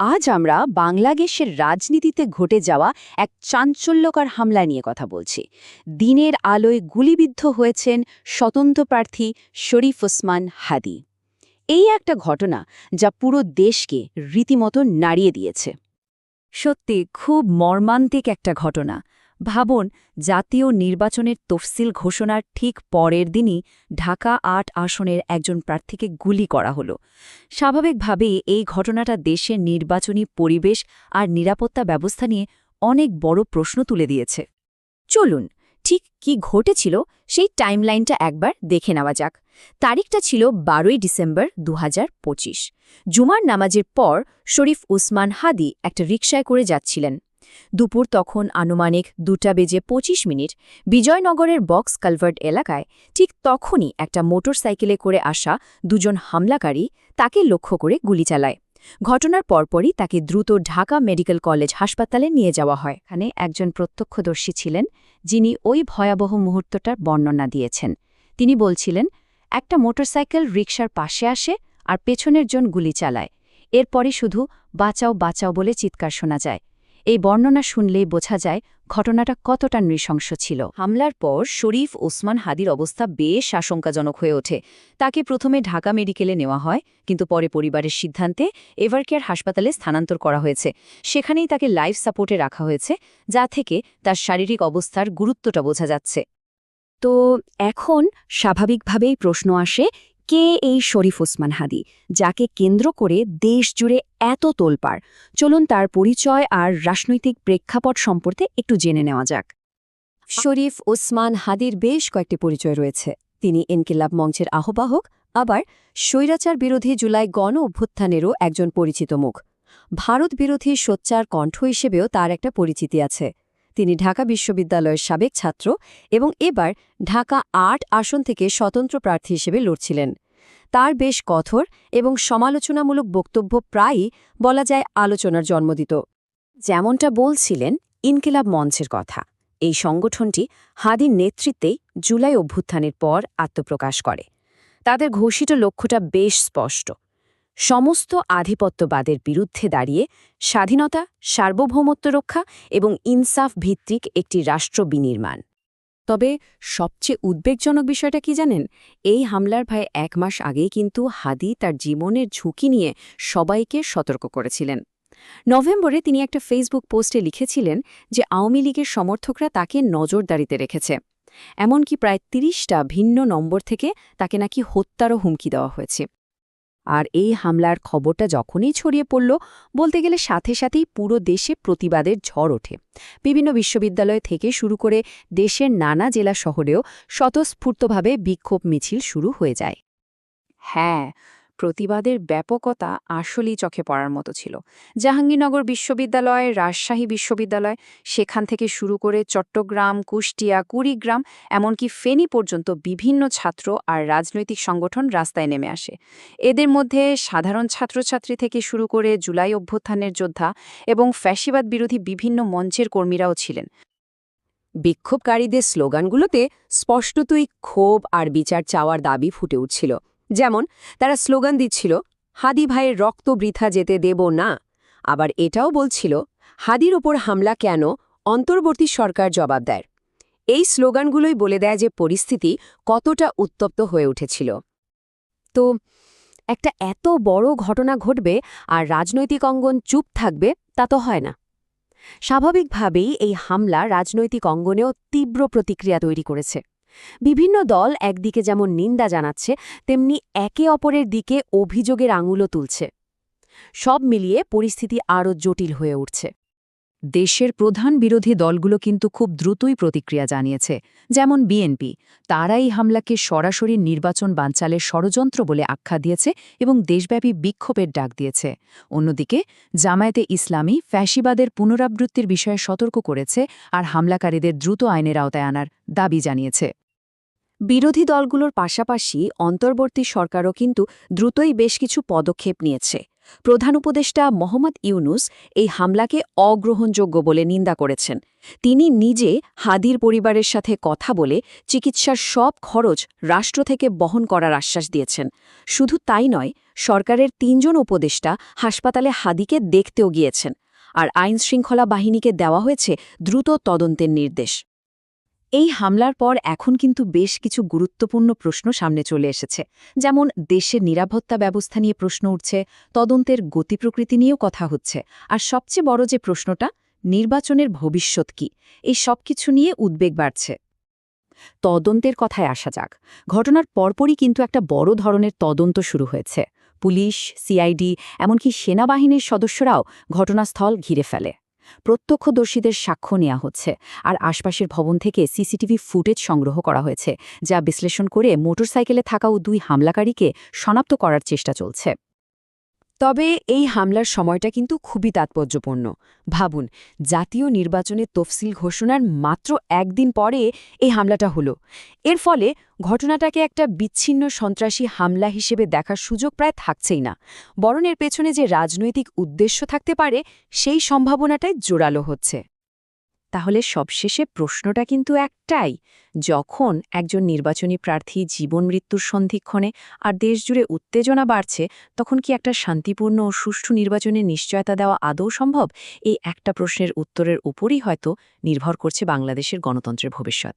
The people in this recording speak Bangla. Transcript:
আজ আমরা বাংলাদেশের রাজনীতিতে ঘটে যাওয়া এক চাঞ্চল্যকর হামলা নিয়ে কথা বলছি। দিনের আলোয় গুলিবিদ্ধ হয়েছেন স্বতন্ত্র প্রার্থী শরীফ ওসমান হাদি। এই একটা ঘটনা যা পুরো দেশকে রীতিমতো নাড়িয়ে দিয়েছে। সত্যি, খুব মর্মান্তিক একটা ঘটনা। ভাবুন, জাতীয় নির্বাচনের তফসিল ঘোষণার ঠিক পরের দিনই ঢাকা আট আসনের একজন প্রার্থীকে গুলি করা হলো। স্বাভাবিকভাবেই এই ঘটনাটা দেশের নির্বাচনী পরিবেশ আর নিরাপত্তা ব্যবস্থা নিয়ে অনেক বড় প্রশ্ন তুলে দিয়েছে। চলুন, ঠিক কি ঘটেছিল সেই টাইমলাইনটা একবার দেখে নেওয়া যাক। তারিখটা ছিল বারোই ডিসেম্বর দু হাজার পঁচিশ। জুমার নামাজের পর শরীফ উসমান হাদি একটা রিকশায় করে যাচ্ছিলেন। দুপুর তখন আনুমানিক দুটা বেজে ২৫ মিনিট বিজয়নগরের বক্স কালভার্ট এলাকায় ঠিক তখনই একটা মোটরসাইকেলে করে আসা দুজন হামলাকারী তাকে লক্ষ্য করে গুলি চালায়। ঘটনার পরপরই তাকে দ্রুত ঢাকা মেডিকেল কলেজ হাসপাতালে নিয়ে যাওয়া হয়। এখানে একজন প্রত্যক্ষদর্শী ছিলেন, যিনি ওই ভয়াবহ মুহূর্তটার বর্ণনা দিয়েছেন। তিনি বলছিলেন, একটা মোটরসাইকেল রিকশার পাশে আসে আর পেছনের জন গুলি চালায়। এরপরে শুধু বাঁচাও বাঁচাও বলে চিৎকার শোনা যায়। এই বর্ণনা শুনলেই বোঝা যায় ঘটনাটা কতটা নৃশংস ছিল। হামলার পর শরীফ ওসমান হাদির অবস্থা বেশ আশঙ্কাজনক হয়ে ওঠে। তাকে প্রথমে ঢাকা মেডিকেলে নেওয়া হয়, কিন্তু পরে পরিবারের সিদ্ধান্তে এভারকেয়ার হাসপাতালে স্থানান্তর করা হয়েছে। সেখানেই তাকে লাইফ সাপোর্টে রাখা হয়েছে, যা থেকে তার শারীরিক অবস্থার গুরুত্বটা বোঝা যাচ্ছে। তো এখন স্বাভাবিকভাবেই প্রশ্ন আসে কে এই শরীফ ওসমান হাদি, যাকে কেন্দ্র করে দেশ জুড়ে এত তোলপাড়? চলুন তার পরিচয় আর রাজনৈতিক প্রেক্ষাপট সম্পর্কে একটু জেনে নেওয়া যাক। শরীফ ওসমান হাদির বেশ কয়েকটি পরিচয় রয়েছে। তিনি এনকিলাব মঞ্চের আহ্বায়ক, আবার স্বৈরাচার বিরোধী জুলাই গণ অভ্যুত্থানেরও একজন পরিচিত মুখ। ভারত বিরোধী সোচ্চার কণ্ঠ হিসেবেও তার একটা পরিচিতি আছে। তিনি ঢাকা বিশ্ববিদ্যালয়ের সাবেক ছাত্র এবং এবার ঢাকা আট আসন থেকে স্বতন্ত্র প্রার্থী হিসেবে লড়ছিলেন। তার বেশ কঠোর এবং সমালোচনামূলক বক্তব্য প্রায়ই বলা যায় আলোচনার জন্ম দিত। যেমনটা বলছিলেন ইনকিলাব মঞ্চের কথা, এই সংগঠনটি হাদির নেতৃত্বেই জুলাই অভ্যুত্থানের পর আত্মপ্রকাশ করে। তাদের ঘোষিত লক্ষ্যটা বেশ স্পষ্ট সমস্ত আধিপত্যবাদের বিরুদ্ধে দাঁড়িয়ে স্বাধীনতা, সার্বভৌমত্ব রক্ষা এবং ইনসাফ ভিত্তিক একটি রাষ্ট্র বিনির্মাণ। তবে সবচেয়ে উদ্বেগজনক বিষয়টা কি জানেন? এই হামলার ভয়ে এক মাস আগেই কিন্তু হাদি তার জীবনের ঝুঁকি নিয়ে সবাইকে সতর্ক করেছিলেন। নভেম্বরে তিনি একটা ফেসবুক পোস্টে লিখেছিলেন যে আওয়ামী লীগের সমর্থকরা তাকে নজরদারিতে রেখেছে। এমনকি প্রায় তিরিশটা ভিন্ন নম্বর থেকে তাকে নাকি হত্যারও হুমকি দেওয়া হয়েছে। আর এই হামলার খবরটা যখনই ছড়িয়ে পড়ল, বলতে গেলে সাথে সাথেই পুরো দেশে প্রতিবাদের ঝড় ওঠে। বিভিন্ন বিশ্ববিদ্যালয় থেকে শুরু করে দেশের নানা জেলা শহরেও স্বতঃস্ফূর্তভাবে বিক্ষোভ মিছিল শুরু হয়ে যায়। হ্যাঁ প্রতিবাদের ব্যাপকতা আসলেই চোখে পড়ার মতো ছিল। জাহাঙ্গীরনগর বিশ্ববিদ্যালয়, রাজশাহী বিশ্ববিদ্যালয়, সেখান থেকে শুরু করে চট্টগ্রাম, কুষ্টিয়া, কুড়িগ্রাম, এমনকি ফেনী পর্যন্ত বিভিন্ন ছাত্র আর রাজনৈতিক সংগঠন রাস্তায় নেমে আসে। এদের মধ্যে সাধারণ ছাত্রছাত্রী থেকে শুরু করে জুলাই অভ্যুত্থানের যোদ্ধা এবং ফ্যাসিবাদ বিরোধী বিভিন্ন মঞ্চের কর্মীরাও ছিলেন। বিক্ষোভকারীদের স্লোগানগুলোতে স্পষ্টতই ক্ষোভ আর বিচার চাওয়ার দাবি ফুটে উঠছিল। যেমন, তারা স্লোগান দিচ্ছিল, হাদি ভাইয়ের রক্ত বৃথা যেতে দেব না। আবার এটাও বলছিল, হাদির ওপর হামলা কেন? অন্তর্বর্তী সরকার জবাব দেয়। এই স্লোগানগুলোই বলে দেয় যে পরিস্থিতি কতটা উত্তপ্ত হয়ে উঠেছিল। তো একটা এত বড় ঘটনা ঘটবে আর রাজনৈতিক অঙ্গন চুপ থাকবে, তা তো হয় না। স্বাভাবিকভাবেই এই হামলা রাজনৈতিক অঙ্গনেও তীব্র প্রতিক্রিয়া তৈরি করেছে। বিভিন্ন দল একদিকে যেমন নিন্দা জানাচ্ছে, তেমনি একে অপরের দিকে অভিযোগের আঙুলও তুলছে। সব মিলিয়ে পরিস্থিতি আরও জটিল হয়ে উঠছে। দেশের প্রধান বিরোধী দলগুলো কিন্তু খুব দ্রুতই প্রতিক্রিয়া জানিয়েছে। যেমন বিএনপি তারা এই হামলাকে সরাসরি নির্বাচন বানচালের ষড়যন্ত্র বলে আখ্যা দিয়েছে এবং দেশব্যাপী বিক্ষোভের ডাক দিয়েছে। অন্যদিকে, জামায়াতে ইসলামী ফ্যাসিবাদের পুনরাবৃত্তির বিষয়ে সতর্ক করেছে আর হামলাকারীদের দ্রুত আইনের আওতায় আনার দাবি জানিয়েছে। বিরোধী দলগুলোর পাশাপাশি অন্তর্বর্তী সরকারও কিন্তু দ্রুতই বেশ কিছু পদক্ষেপ নিয়েছে। প্রধান উপদেষ্টা মোহাম্মদ ইউনুস এই হামলাকে অগ্রহণযোগ্য বলে নিন্দা করেছেন। তিনি নিজে হাদির পরিবারের সাথে কথা বলে চিকিৎসার সব খরচ রাষ্ট্র থেকে বহন করার আশ্বাস দিয়েছেন। শুধু তাই নয়, সরকারের তিনজন উপদেষ্টা হাসপাতালে হাদিকে দেখতেও গিয়েছেন। আর আইন শৃঙ্খলা বাহিনীকে দেওয়া হয়েছে দ্রুত তদন্তের নির্দেশ। এই হামলার পর এখন কিন্তু বেশ কিছু গুরুত্বপূর্ণ প্রশ্ন সামনে চলে এসেছে। যেমন, দেশের নিরাপত্তা ব্যবস্থা নিয়ে প্রশ্ন উঠছে, তদন্তের গতি প্রকৃতি নিয়েও কথা হচ্ছে। আর সবচেয়ে বড় যে প্রশ্নটা, নির্বাচনের ভবিষ্যৎ কি? এই সব কিছু নিয়ে উদ্বেগ বাড়ছে। তদন্তের কথায় আসা যাক। ঘটনার পরপরই কিন্তু একটা বড় ধরনের তদন্ত শুরু হয়েছে। পুলিশ, সিআইডি, এমনকি সেনাবাহিনীর সদস্যরাও ঘটনাস্থল ঘিরে ফেলে। প্রত্যক্ষদর্শীদের সাক্ষ্য নেওয়া হচ্ছে, আর আশপাশের ভবন থেকে সিসিটিভি ফুটেজ সংগ্রহ করা হয়েছে, যা বিশ্লেষণ করে মোটরসাইকেলে থাকাও দুই হামলাকারীকে শনাক্ত করার চেষ্টা চলছে। তবে এই হামলার সময়টা কিন্তু খুবই তাৎপর্যপূর্ণ। ভাবুন, জাতীয় নির্বাচনে তফসিল ঘোষণার মাত্র একদিন পরে এই হামলাটা হলো। এর ফলে ঘটনাটাকে একটা বিচ্ছিন্ন সন্ত্রাসী হামলা হিসেবে দেখার সুযোগ প্রায় থাকছেই না। বরণের পেছনে যে রাজনৈতিক উদ্দেশ্য থাকতে পারে, সেই সম্ভাবনাটাই জোরালো হচ্ছে। তাহলে সবশেষে প্রশ্নটা কিন্তু একটাই, যখন একজন নির্বাচনী প্রার্থী জীবন মৃত্যুর সন্ধিক্ষণে আর দেশজুড়ে উত্তেজনা বাড়ছে, তখন কি একটা শান্তিপূর্ণ ও সুষ্ঠু নির্বাচনের নিশ্চয়তা দেওয়া আদৌ সম্ভব? এই একটা প্রশ্নের উত্তরের উপরই হয়তো নির্ভর করছে বাংলাদেশের গণতন্ত্রের ভবিষ্যৎ।